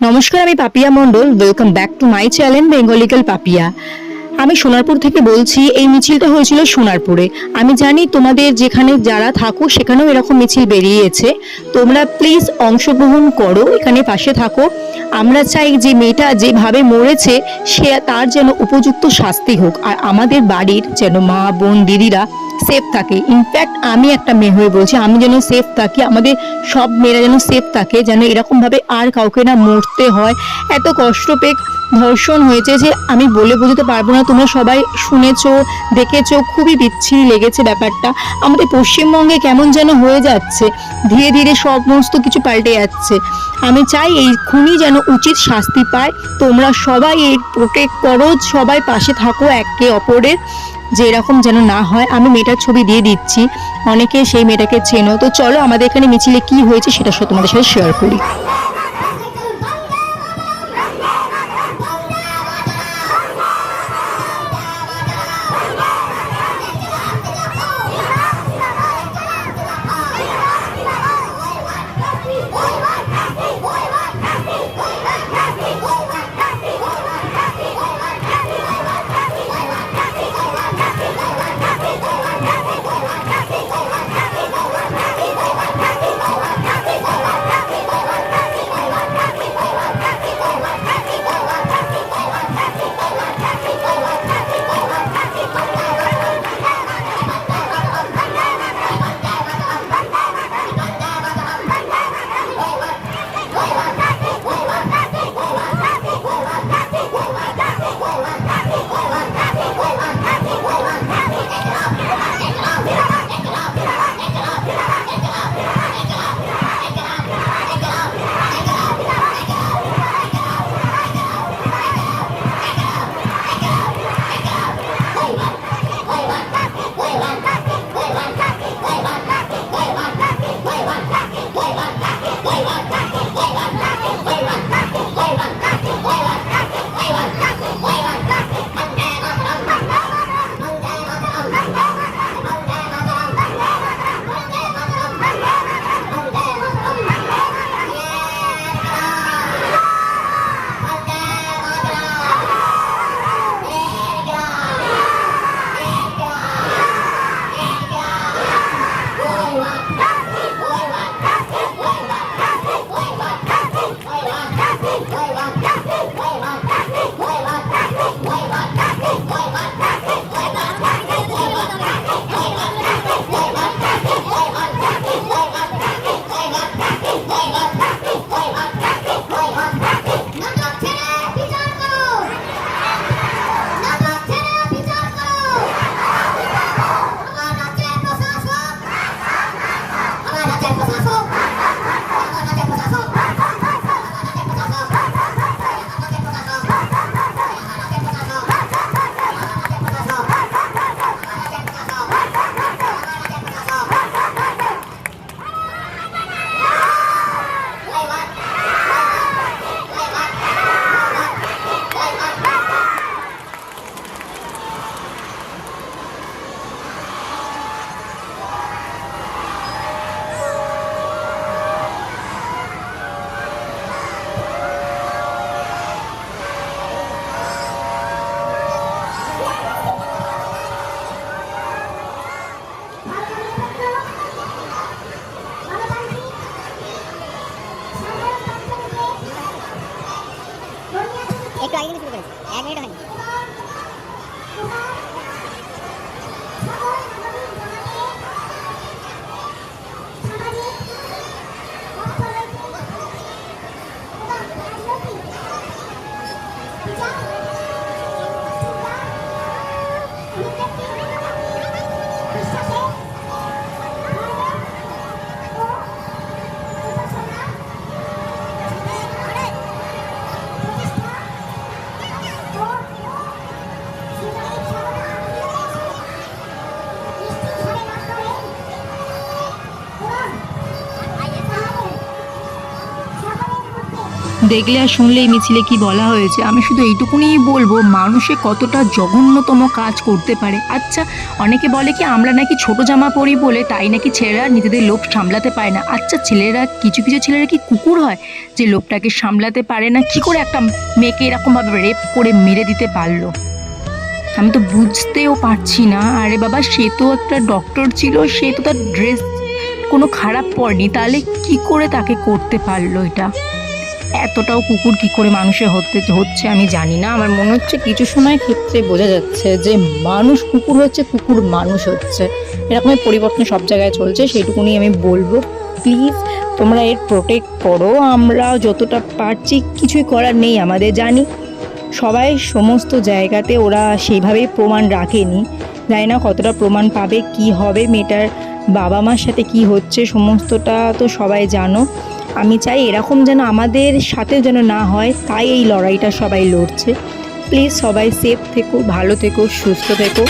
নমস্কার, আমি Papiya Mondal. Welcome back to my channel বেঙ্গলিক্যাল Papiya. আমি সোনারপুর থেকে বলছি, এই মিছিলটা হয়েছিল সোনারপুরে। আমি জানি তোমাদের যেখানে যারা থাকো, সেখানেও এরকম মিছিল বেরিয়েছে। তোমরা প্লিজ অংশগ্রহণ করো, এখানে পাশে থাকো। আমরা চাই যে মেয়েটা যেভাবে মরেছে, সে তার যেন উপযুক্ত শাস্তি হোক। আর আমাদের বাড়ির যেন মা, বোন, দিদিরা সেফ থাকে। ইনফ্যাক্ট আমি একটা মেয়ে হয়ে বলছি, আমি যেন সেফ থাকি, আমাদের সব মেয়েরা যেন সেফ থাকে, যেন এরকমভাবে আর কাউকে না মরতে হয়। এত কষ্ট পেয়ে ধর্ষণ হয়েছে যে আমি বলে বোঝাতে পারব না, তোমরা সবাই শুনেছো, দেখেছ, খুবই বিচ্ছিরি লেগেছে ব্যাপারটা। আমাদের পশ্চিমবঙ্গে কেমন যেন হয়ে যাচ্ছে, ধীরে ধীরে সমস্ত কিছু পাল্টে যাচ্ছে। আমি চাই এই খুনি যেন উচিত শাস্তি পায়। তোমরা সবাই এই প্রোটেক্ট করো, সবাই পাশে থাকো, একে অপরের। যে এরকম যেন না হয়, আমি মেয়েটার ছবি দিয়ে দিচ্ছি। অনেকে সেই মেয়েটাকে চেনো। তো চলো আমাদের এখানে মিছিলে কি হয়েছে সেটা তোমাদের সাথে শেয়ার করি। একটু আগে থেকে শুরু করেছি এক মিনিট হয়নি দেখলে আর শুনলে এই মিছিলে কি বলা হয়েছে? আমি শুধু এইটুকুনিই বলব, মানুষে কতটা জঘন্যতম কাজ করতে পারে। আচ্ছা অনেকে বলে কি আমরা নাকি ছোট জামা পরি বলে তাই নাকি ছেলেরা নিজেদের লোভ সামলাতে পারে না? আচ্ছা ছেলেরা, কিছু কিছু ছেলেরা কি কুকুর হয়? যে লোভটাকে সামলাতে পারে না, কি করে একটা মেয়েকে এরকমভাবে রেপ করে মেরে দিতে পারল? আমি তো বুঝতেও পারছি না। আরে বাবা, সে তো একটা ডক্টর ছিল, সে তো তার ড্রেস কোনো খারাপ পড়েনি তাহলে কি করে তাকে করতে পারল এটা? এতটাও কুকুর কি করে মানুষের হতে, হচ্ছে আমি জানি না। আমার মনে হচ্ছে কিছু সময় ক্ষেত্রে বোঝা যাচ্ছে যে মানুষ কুকুর হচ্ছে, কুকুর মানুষ হচ্ছে। এরকমের পরিবর্তন সব জায়গায় চলছে, সেইটুকুনি আমি বলব। প্লিজ তোমরা এর প্রোটেক্ট করো। আমরা যতটা পারছি, কিছুই করার নেই আমাদের, জানি। সবাই সমস্ত জায়গাতে ওরা সেইভাবেই প্রমাণ রাখেনি। জানি না কতটা প্রমাণ পাবে, কি হবে, মেয়েটার বাবা মার সাথে কি হচ্ছে, সমস্তটা তো সবাই জানো। আমি চাই এরকম যেন আমাদের সাথে যেন না হয়, তাই এই লড়াইটা সবাই লড়ছে। প্লিজ সবাই সেফ থেকো, ভালো থেকো, সুস্থ থেকো।